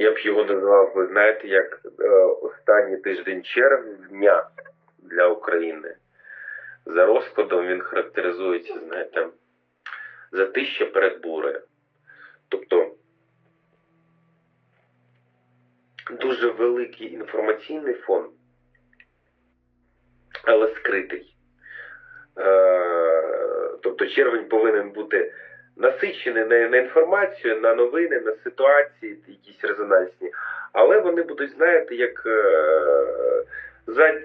Я б його назвав, ви знаєте, як е, останній тиждень червня для України. За розкладом він характеризується, знаєте, затища перед бурею. Тобто дуже великий інформаційний фон, але скритий. Е, тобто червень повинен бути насичений на, на інформацію, на новини, на ситуації, резонансні. Але вони будуть, знаєте, як е,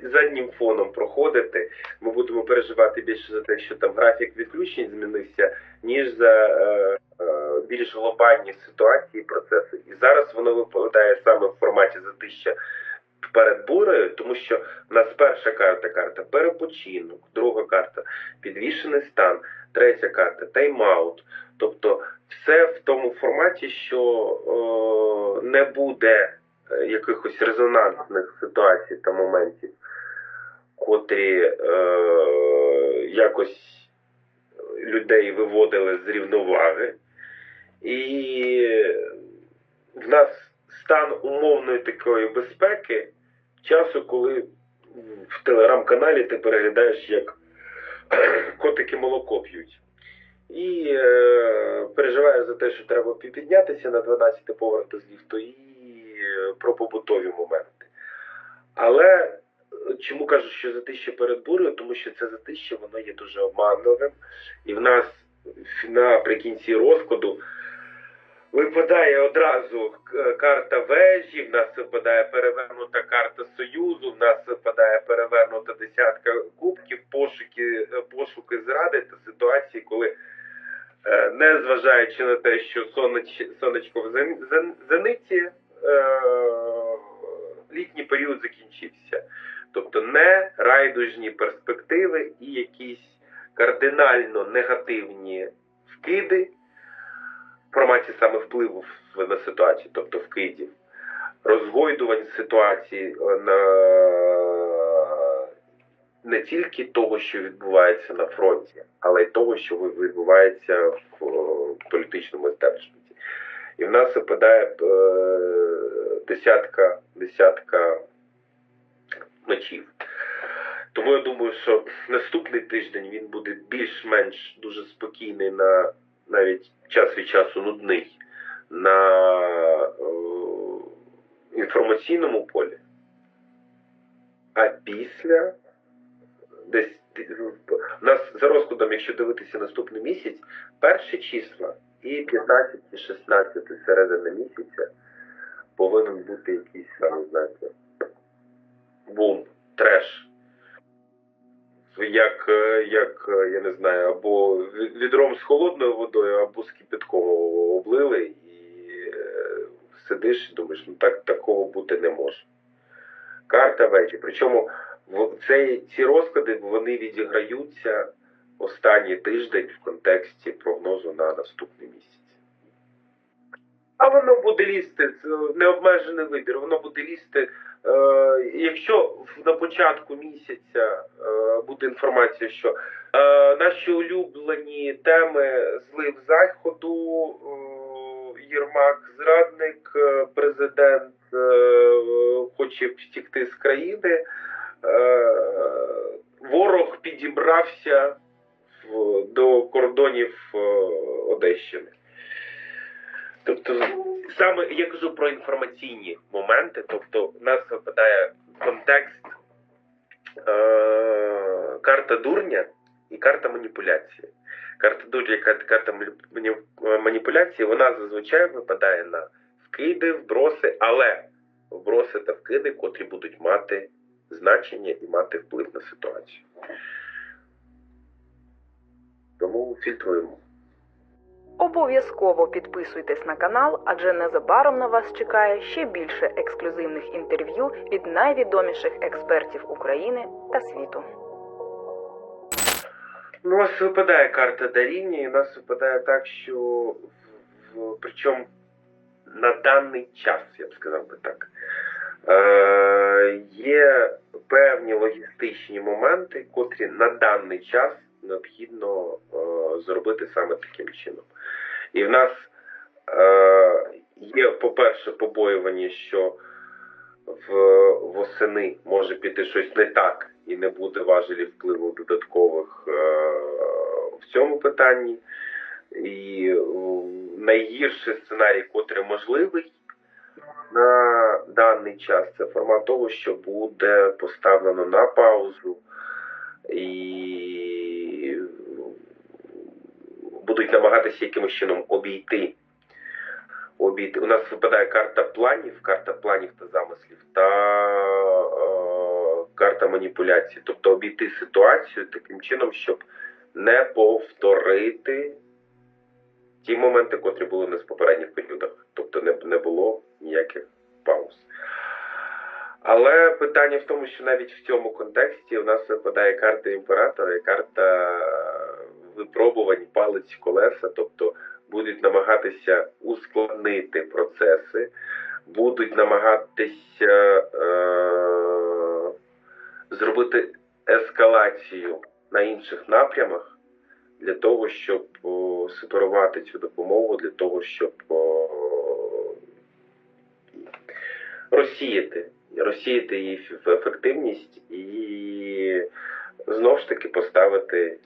заднім фоном проходити. Ми будемо переживати більше за те, що там графік відключень змінився, ніж за е, е, більш глобальні ситуації і процеси. І зараз воно випадає саме в форматі затища перед бурею, тому що в нас перша карта карта перепочинок, друга карта підвішений стан, третя карта тайм-аут. Тобто все в тому форматі, що не буде е, якихось резонансних ситуацій та моментів, котрі е, якось людей виводили з рівноваги. І в нас стан умовної такої безпеки часу, коли в телеграм-каналі ти переглядаєш, як котики молоко п'ють. І е, переживаю за те, що треба піднятися на 12 поверх з ліфту і е, про побутові моменти. Але е, чому кажу, що затища перед бурею? Тому що це затища, воно є дуже обманливим. І в нас наприкінці розкладу випадає одразу е, карта вежі, в нас випадає перевернута карта Союзу, в нас випадає перевернута десятка кубків, пошуки, пошуки зради та ситуації, коли не зважаючи на те, що сонеч, сонечко в зен- зен- зениті, е, літній період закінчився. Тобто не райдужні перспективи і якісь кардинально негативні вкиди в форматі саме впливу на ситуацію, тобто вкидів, розгойдувань ситуації е, на не тільки того, що відбувається на фронті, але й того, що відбувається в е, політичному естеблішменті. І в нас випадає е, десятка, десятка мечів. Тому я думаю, що наступний тиждень він буде більш-менш дуже спокійний на навіть час від часу нудний на е, інформаційному полі. А після десь у нас за розкладом, якщо дивитися наступний місяць, перші числа і 15, і 16 середина місяця повинен бути якийсь саме, знаєте, бум, треш. Як, е, як е, я не знаю, або відром з холодною водою, або з кипятком облили, і е, сидиш і думаєш, ну так такого бути не може. Карта вечі. Причому в цей, ці розклади вони відіграються останній тиждень в контексті прогнозу на наступний місяць. А воно буде лізти, це необмежений вибір, воно буде лізти. Е, якщо на початку місяця е, буде інформація, що е, наші улюблені теми злив заходу, Єрмак зрадник, президент хоче втікти з країни, ворог підібрався до кордонів е, Одещини. Тобто, саме я кажу про інформаційні моменти, тобто нас випадає контекст е, карта дурня і карта маніпуляції. Карта дурня, карта, карта мані- мані- маніпуляції, вона зазвичай випадає на вкиди, вброси, але вброси та вкиди, котрі будуть мати значення і мати вплив на ситуацію. Тому фільтруємо. Обов'язково підписуйтесь на канал, адже незабаром на вас чекає ще більше ексклюзивних інтерв'ю від найвідоміших експертів України та світу. У нас випадає карта даріння, і у нас випадає так, що в, в, причому на даний час, я б сказав би так, е, є певні логістичні моменти, котрі на даний час необхідно е, зробити саме таким чином. І в нас е, є, по-перше, побоювання, що в восени може піти щось не так і не буде важелів впливу додаткових е, в цьому питанні. І найгірший сценарій, котрий можливий на даний час, це формат того, що буде поставлено на паузу і будуть намагатися якимось чином обійти. обійти. У нас випадає карта планів, карта планів та замислів та е, карта маніпуляцій. Тобто обійти ситуацію таким чином, щоб не повторити ті моменти, котрі були у нас в попередніх періодах. Тобто не, не було ніяких пауз. Але питання в тому, що навіть в цьому контексті у нас випадає карта імператора і карта е, випробувань палець колеса, тобто будуть намагатися ускладнити процеси, будуть намагатися е, зробити ескалацію на інших напрямах для того, щоб о, сепарувати цю допомогу, для того, щоб о, розсіяти, розсіяти її в ефективність і знову ж таки поставити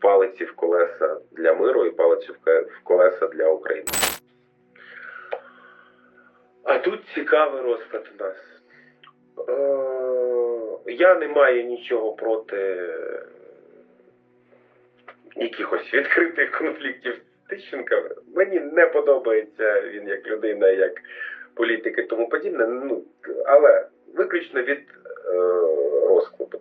палиці в колеса для миру і палиці в колеса для України. А тут цікавий розклад у нас. Е, Я не маю нічого проти якихось відкритих конфліктів Тищенка. Мені не подобається він як людина, як політик і тому подібне. Ну, але виключно від е, розкладу.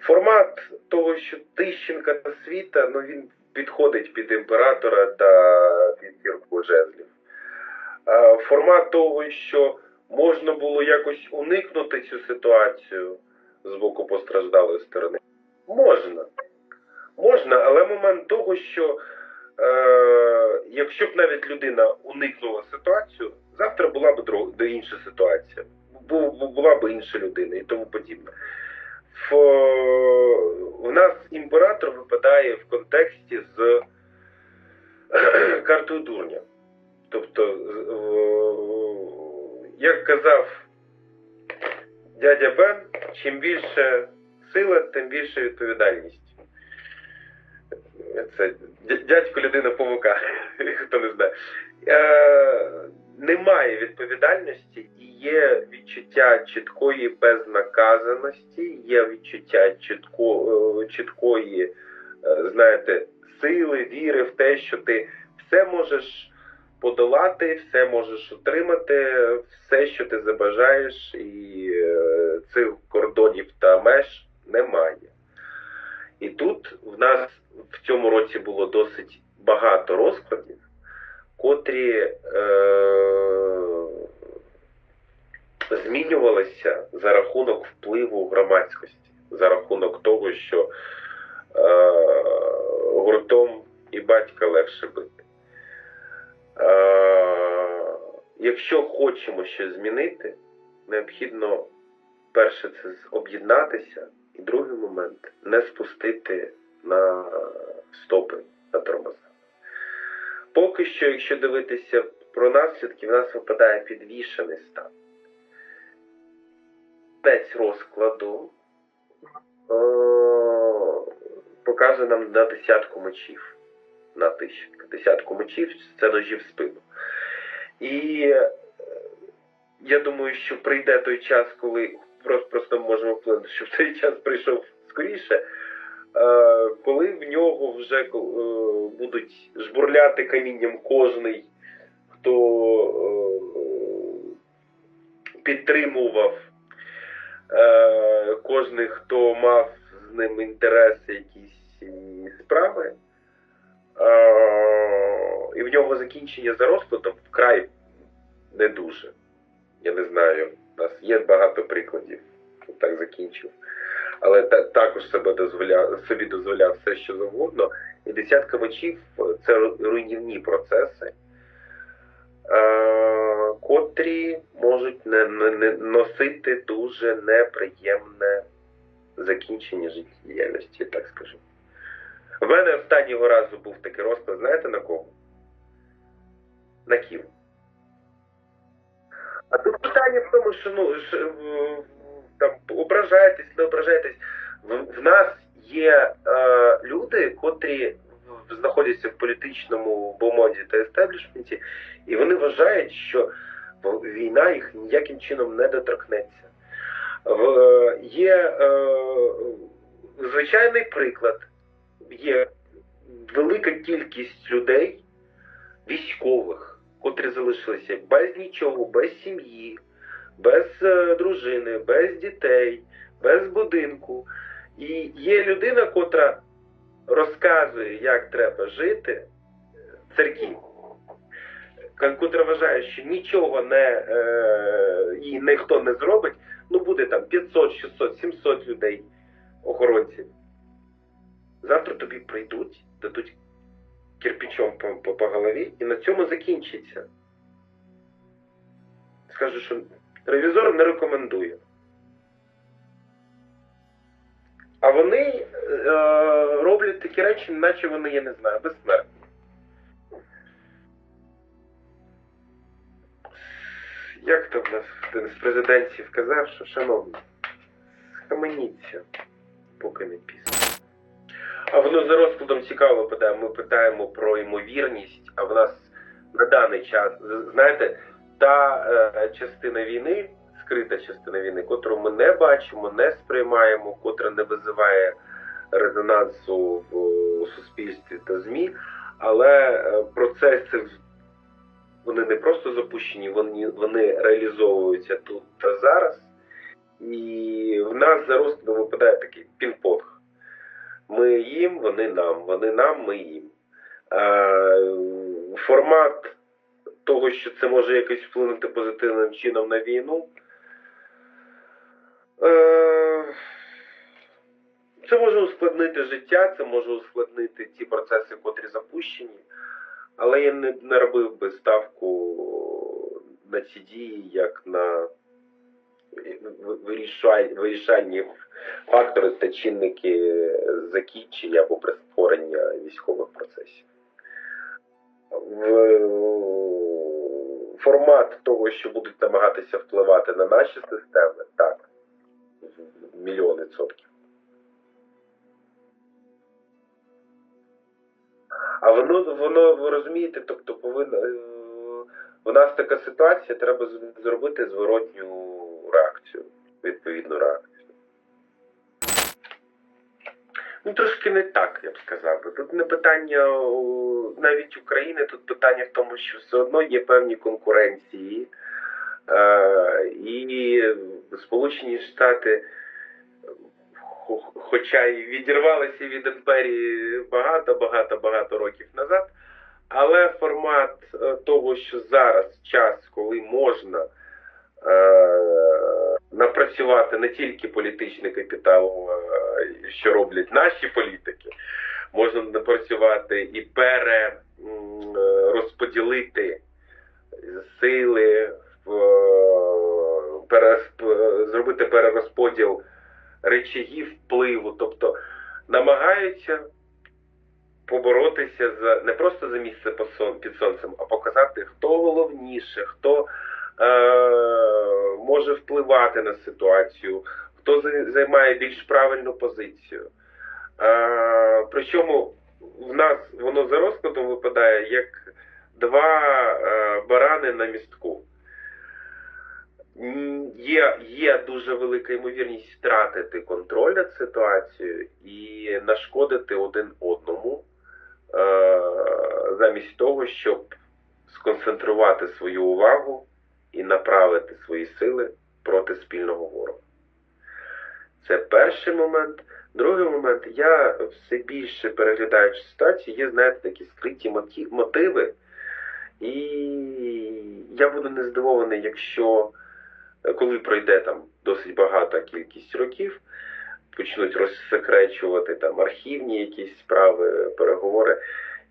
Формат того, що Тищенка та світа, ну він підходить під імператора та під зірку жезлів. Е, формат того, що можна було якось уникнути цю ситуацію з боку постраждалої сторони. Можна. Можна, але момент того, що е, якщо б навіть людина уникнула ситуацію, завтра була б друг, де інша ситуація, Бу- бу- була б інша людина і тому подібне. В, в нас імператор випадає в контексті з картою дурня. Тобто, е, як казав дядя Бен, чим більше сила, тим більше відповідальність. Це дядько людина павука, хто не знає. Немає відповідальності і є відчуття чіткої безнаказаності, є відчуття чітко, е, чіткої, е, знаєте, сили, віри в те, що ти все можеш подолати, все можеш отримати, все, що ти забажаєш, і е, цих кордонів та меж немає. І тут в нас в цьому році було досить багато розкладів, котрі е, змінювалися за рахунок впливу громадськості, за рахунок того, що е, гуртом і батька легше бити. Е, якщо хочемо щось змінити, необхідно перше це об'єднатися, і другий момент не спустити на стопи на тормоза. Поки що, якщо дивитися про наслідки, в нас випадає підвішений стан. Кінець розкладу е, показує нам на десятку мечів на Тищенка. Десятку мечів це ножі в спину. І е, я думаю, що прийде той час, коли просто, просто можемо вплинути, щоб цей час прийшов скоріше, коли в нього вже е, будуть жбурляти камінням кожний, хто е, підтримував, е, кожний, хто мав з ним інтереси якісь справи. Е, і в нього закінчення за розкладом вкрай не дуже. Я не знаю, у нас є багато прикладів, хто так закінчив але також себе дозволяв собі дозволяв все, що завгодно. І десятка мечів це руйнівні процеси, е, котрі можуть не, не, не носити дуже неприємне закінчення життєдіяльності, так скажу. У мене останнього разу був такий розклад, знаєте на кого? На ків. А тут питання в тому, що ну, там, ображаєтесь, не ображаєтесь. В, в нас є е, люди, котрі знаходяться в політичному бомоді та естеблішменті, і вони вважають, що війна їх ніяким чином не доторкнеться. В, е, є е, звичайний приклад, є велика кількість людей, військових, котрі залишилися без нічого, без сім'ї, без е, дружини, без дітей, без будинку. І є людина, котра розказує, як треба жити, церків, котра вважає, що нічого не, е, їй ніхто не зробить, ну буде там 500, 600, 700 людей, охоронців. Завтра тобі прийдуть, дадуть кирпичом по, по, по голові, і на цьому закінчиться. Скажу, що ревізор не рекомендує. А вони е, роблять такі речі, наче вони, я не знаю, безсмертні. Як то в нас один з президентів казав, що шановні, схаменіться, поки не пізно. А воно за розкладом цікаво випадає. Ми питаємо про ймовірність, а в нас на даний час, знаєте, та е, частина війни, скрита частина війни, котру ми не бачимо, не сприймаємо, котра не визиває резонансу в у суспільстві та ЗМІ, але е, процеси вони не просто запущені, вони, вони реалізовуються тут та зараз. І в нас за розкладом випадає такий пінг-понг. Ми їм, вони нам, вони нам, ми їм. Е, формат того, що це може якось вплинути позитивним чином на війну. Е, це може ускладнити життя, це може ускладнити ті процеси, котрі запущені. Але я не, не робив би ставку на ці дії, як на вирішальні фактори та чинники закінчення або прискорення військових процесів. В формат того, що будуть намагатися впливати на наші системи, так, Мільйони мільйон відсотків. А воно, воно, ви розумієте, тобто повинно. е, У нас така ситуація, треба зробити зворотню реакцію, відповідну реакцію. Ну, трошки не так, я б сказав. Тут не питання навіть України, тут питання в тому, що все одно є певні конкуренції. Е, і Сполучені Штати, хоча і відірвалися від імперії багато, багато, багато років назад, але формат е, того, що зараз час, коли можна е, напрацювати не тільки політичний капітал, е, що роблять наші політики, можна напрацювати і перерозподілити сили, в, е, зробити перерозподіл речагів впливу, тобто намагаються поборотися за не просто за місце під сонцем, а показати, хто головніше, хто е, може впливати на ситуацію, хто займає більш правильну позицію. Е, причому в нас воно за розкладом випадає як два е, барани на містку. Є, є дуже велика ймовірність втратити контроль над ситуацією і нашкодити один одному, е, замість того, щоб сконцентрувати свою увагу і направити свої сили проти спільного ворога. Це перший момент. Другий момент, я все більше переглядаючи ситуацію, є, знаєте, такі скриті мотиви. І я буду не здивований, якщо коли пройде там досить багата кількість років, почнуть розсекречувати там архівні якісь справи, переговори.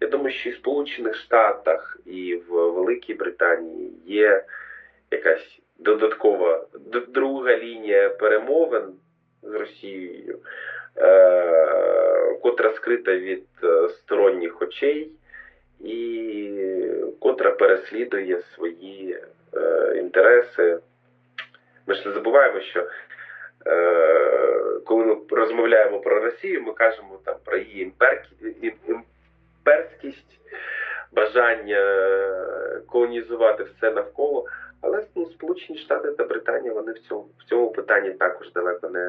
Я думаю, що і в Сполучених Штатах, і в Великій Британії є якась додаткова друга лінія перемовин з Росією, е- котра скрита від е, сторонніх очей і котра переслідує свої е, інтереси Ми ж не забуваємо, що е, коли ми розмовляємо про Росію, ми кажемо там про її імперськість, бажання е, колонізувати все навколо. Але ну, Сполучені Штати та Британія вони в цьому в цьому питанні також далеко не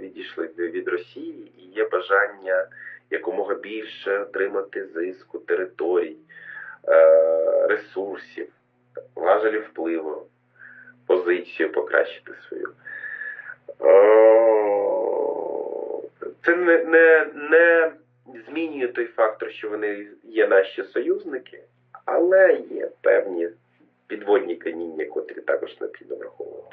відійшли від- Росії, і є бажання якомога більше отримати зиску територій, е, ресурсів, важелів впливу, позицію покращити свою. Це не, не, не змінює той фактор, що вони є наші союзники, але є певні підводні каміння, котрі також необхідно враховувати.